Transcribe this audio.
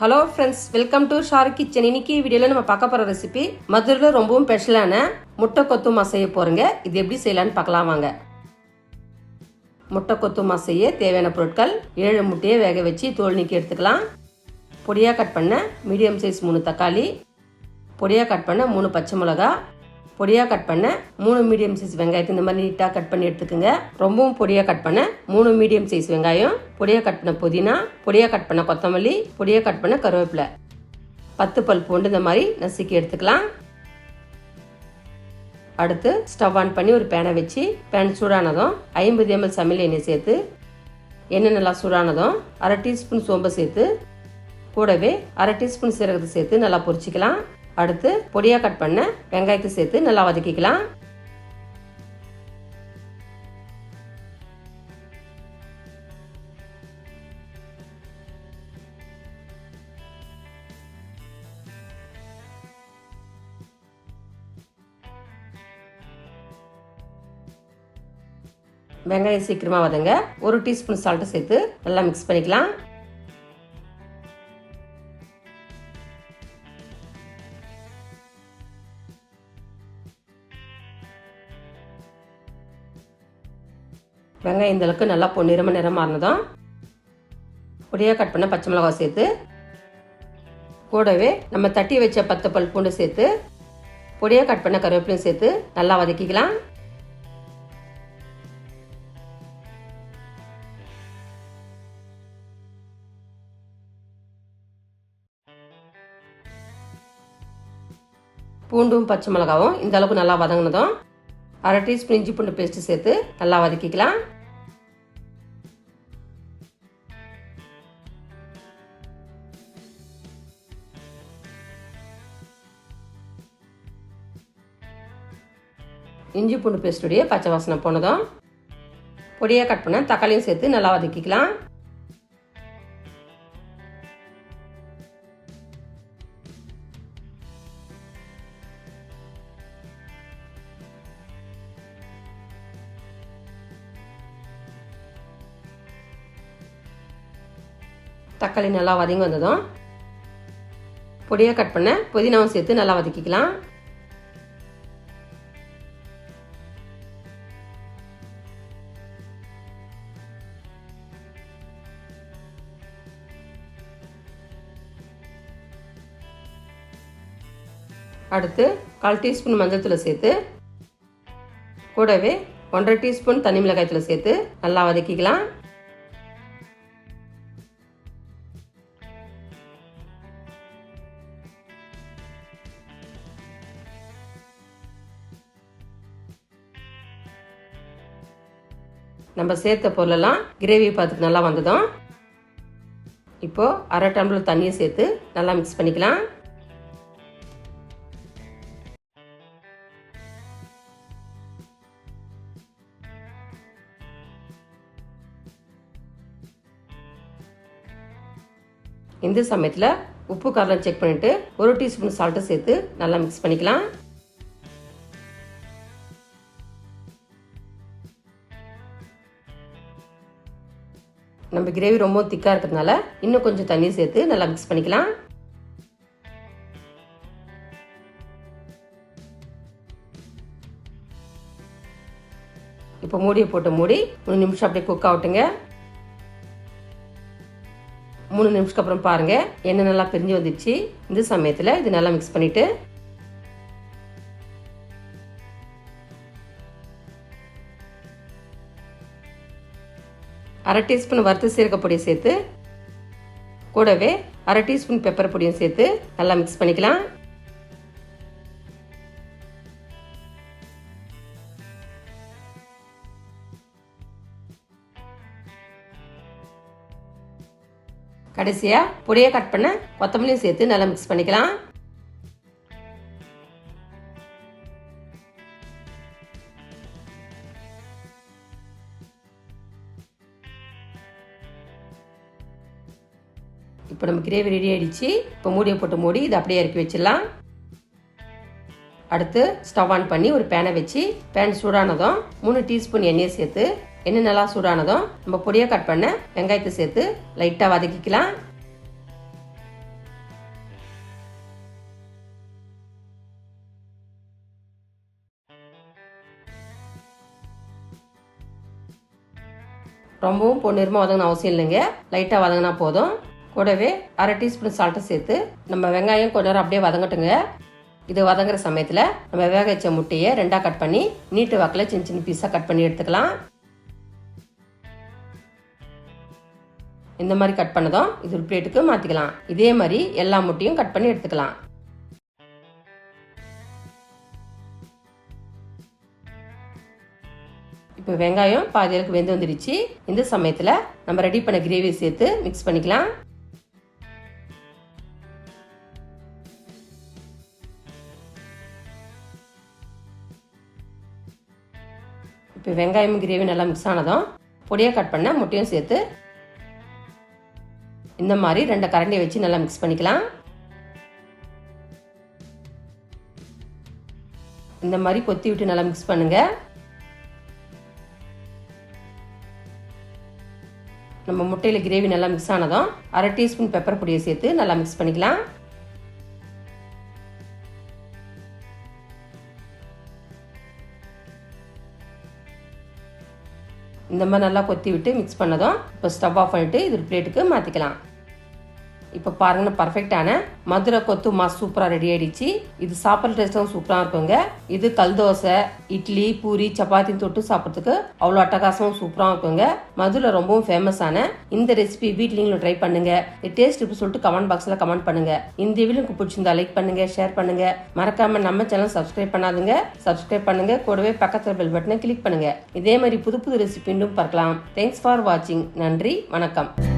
Hello friends welcome to Sharu kitchen இன்னைக்கு வீடியோவில் நம்ம பார்க்க போகிற ரெசிபி மதுரையில் ரொம்பவும் ஸ்பெஷலான முட்டை கொத்து செய்ய போகிறோங்க இது எப்படி செய்யலான்னு பார்க்கலாம் வாங்க. முட்டை கொத்து செய்ய தேவையான பொருட்கள் ஏழு முட்டையை வேக வச்சு தோல் நீக்கி எடுத்துக்கலாம். பொடியாக கட் பண்ண மீடியம் சைஸ் மூணு தக்காளி. பொடியாக கட் பண்ண மூணு பச்சை மிளகா பொடியாக கட் பண்ண மூணு மீடியம் சைஸ் வெங்காயத்தை இந்த மாதிரி நீட்டாக கட் பண்ணி எடுத்துக்கோங்க. ரொம்பவும் பொடியாக கட் பண்ண மூணு மீடியம் சைஸ் வெங்காயம் பொடியாக கட் பண்ண புதினா பொடியாக கட் பண்ண கொத்தமல்லி பொடியாக கட் பண்ண கருவேப்பிலை. பத்து பல் பூண்டு இந்த மாதிரி நசுக்கி எடுத்துக்கலாம். அடுத்து ஸ்டவ் ஆன் பண்ணி ஒரு பேனை வச்சு பேன் சூடானதும் ஐம்பது எம்எல் சமையல் எண்ணெய் சேர்த்து எண்ணெய் நல்லா சூடானதும் அரை டீஸ்பூன் சோம்பை சேர்த்து கூடவே அரை டீஸ்பூன் சீரகத்தை சேர்த்து நல்லா பொரிச்சிக்கலாம். அடுத்து பொடியாக கட் பண்ண வெங்காயத்தை சேர்த்து நல்லா வதக்கிக்கலாம். வெங்காயம் சீக்கிரமாக வதங்க ஒரு டீஸ்பூன் சால்ட்டு சேர்த்து நல்லா மிக்ஸ் பண்ணிக்கலாம். வெங்காயம் இந்த அளவுக்கு நல்லா பொன்னிறமாக நிறமாக இருந்ததும் பொடியாக கட் பண்ண பச்சை மிளகாய் சேர்த்து கூடவே நம்ம தட்டி வச்ச பத்து பல் பூண்டு சேர்த்து பொடியாக கட் பண்ண கருவேப்பிலையும் சேர்த்து நல்லா வதக்கிக்கலாம். பூண்டும் பச்சை மிளகாவும் இந்த அளவுக்கு நல்லா வதங்கினதும் அரை டீஸ்பூன் இஞ்சி பூண்டு பேஸ்ட்டு சேர்த்து நல்லா வதக்கிக்கலாம். இஞ்சி பூண்டு பேஸ்ட்டுடைய பச்சை வாசனை போனதும் பொடியாக கட் பண்ண தக்காளியும் சேர்த்து நல்லா வதக்கிக்கலாம். தக்காளி நல்லா வதங்கி வந்ததும் பொடியாக கட் பண்ண புதினாவும் சேர்த்து நல்லா வதக்கிக்கலாம். அடுத்து கால் டீஸ்பூன் மஞ்சள் தூளை சேர்த்து கூடவே ஒன்றரை டீஸ்பூன் தனி மிளகாய் தூளை சேர்த்து நல்லா வதக்கிக்கலாம். நம்ம சேர்த்த பொருளெல்லாம் கிரேவி பார்த்துட்டு நல்லா வந்ததும் இப்போது அரை டம்ளர் தண்ணியை சேர்த்து நல்லா மிக்ஸ் பண்ணிக்கலாம். இந்த சமயத்தில் உப்பு காரம் செக் பண்ணிவிட்டு ஒரு டீஸ்பூன் சால்ட்டை சேர்த்து நல்லா மிக்ஸ் பண்ணிக்கலாம். நம்ம கிரேவி ரொம்ப திக்காக இருக்கிறதுனால இன்னும் கொஞ்சம் தண்ணி சேர்த்து நல்லா மிக்ஸ் பண்ணிக்கலாம். இப்போ மூடியை போட்டு மூடி மூணு நிமிஷம் அப்படியே குக் ஆகட்டுங்க. மூணு நிமிஷத்துக்கு அப்புறம் பாருங்கள் எண்ணெய் நல்லா பிரிஞ்சு வந்துடுச்சு. இந்த சமயத்தில் இது நல்லா மிக்ஸ் பண்ணிவிட்டு அரை டீஸ்பூன் வறுத்து சீரகப்பொடியை சேர்த்து கூடவே அரை டீஸ்பூன் பெப்பர் பொடியும் சேர்த்து நல்லா மிக்ஸ் பண்ணிக்கலாம். கடைசியாக பொடியை கட் பண்ண கொத்தமல்லியும் சேர்த்து நல்லா மிக்ஸ் பண்ணிக்கலாம். இப்போ நம்ம கிரேவி ரெடி ஆகிடுச்சு இப்போ மூடியை போட்டு மூடி இதை அப்படியே இறக்கி வச்சிடலாம். அடுத்து ஸ்டவ் ஆன் பண்ணி ஒரு பேனை வச்சு பேன் சூடானதும் மூணு டீஸ்பூன் எண்ணெயை சேர்த்து எண்ணெய் நல்லா சூடானதும் நம்ம பொடியை கட் பண்ண வெங்காயத்தை சேர்த்து லைட்டாக வதக்கிக்கலாம். ரொம்பவும் பொண்ணுமா வதங்கின அவசியம் இல்லைங்க. லைட்டாக வதங்கினா போதும். கூடவே அரை டீஸ்பூன் சால்ட்டை சேர்த்து நம்ம வெங்காயம் கொஞ்ச நேரம் அப்படியே வதங்கட்டுங்க. இது வதங்குற சமயத்தில் நம்ம வேக வச்ச முட்டையை ரெண்டாக கட் பண்ணி நீட்டு வாக்கில் சின்ன சின்ன பீஸாக கட் பண்ணி எடுத்துக்கலாம். இந்த மாதிரி கட் பண்ணதும் இது ஒரு பிளேட்டுக்கு மாற்றிக்கலாம் இதே மாதிரி எல்லா முட்டையும் கட் பண்ணி எடுத்துக்கலாம். இப்போ வெங்காயம் பாதி அளவுக்கு வெந்து வந்துடுச்சு இந்த சமயத்தில் நம்ம ரெடி பண்ண கிரேவி சேர்த்து மிக்ஸ் பண்ணிக்கலாம். இப்போ வெங்காயம் கிரேவி நல்லா மிக்ஸ் ஆனதும் பொடியாக கட் பண்ண முட்டையும் சேர்த்து இந்த மாதிரி ரெண்டு கரண்டியை வச்சு நல்லா மிக்ஸ் பண்ணிக்கலாம். இந்த மாதிரி கொத்தி விட்டு நல்லா மிக்ஸ் பண்ணுங்க. நம்ம முட்டையில் கிரேவி நல்லா மிக்ஸ் ஆனதும் அரை டீஸ்பூன் பெப்பர் பொடியை சேர்த்து நல்லா மிக்ஸ் பண்ணிக்கலாம். இந்த மாதிரி நல்லா கொத்தி விட்டு மிக்ஸ் பண்ணதும் இப்போ ஸ்டவ் ஆஃப் பண்ணிட்டு இது ஒரு பிளேட்டுக்கு மாற்றிக்கலாம் இப்போ பாருங்க பர்ஃபெக்டான மதுரை கொத்து மாஸ் சூப்பராக ரெடி ஆயிடுச்சு. இது சாப்பிட்ற டேஸ்ட்டும் சூப்பராக இருக்குங்க. இது கல் தோசை இட்லி பூரி சப்பாத்தி தொட்டு சாப்பிட்றதுக்கு அவ்வளோ அட்டகாசமும் சூப்பராக இருக்குங்க. மதுரை ரொம்பவும் ஃபேமஸான இந்த ரெசிபி வீட்டில் நீங்களும் ட்ரை பண்ணுங்க. டேஸ்ட் இப்போ சொல்லிட்டு கமெண்ட் பாக்ஸில் கமெண்ட் பண்ணுங்க. இந்த வீடியோ உங்களுக்கு பிடிச்சிருந்தா லைக் பண்ணுங்க ஷேர் பண்ணுங்க. மறக்காம நம்ம சேனல் சப்ஸ்கிரைப் பண்ணாதுங்க. சப்ஸ்கிரைப் பண்ணுங்க. கூடவே பக்கத்தில் பெல் பட்டனை கிளிக் பண்ணுங்க. இதே மாதிரி புது புது ரெசிபி இன்னும் பார்க்கலாம். தேங்க்ஸ் ஃபார் வாட்சிங் நன்றி வணக்கம்.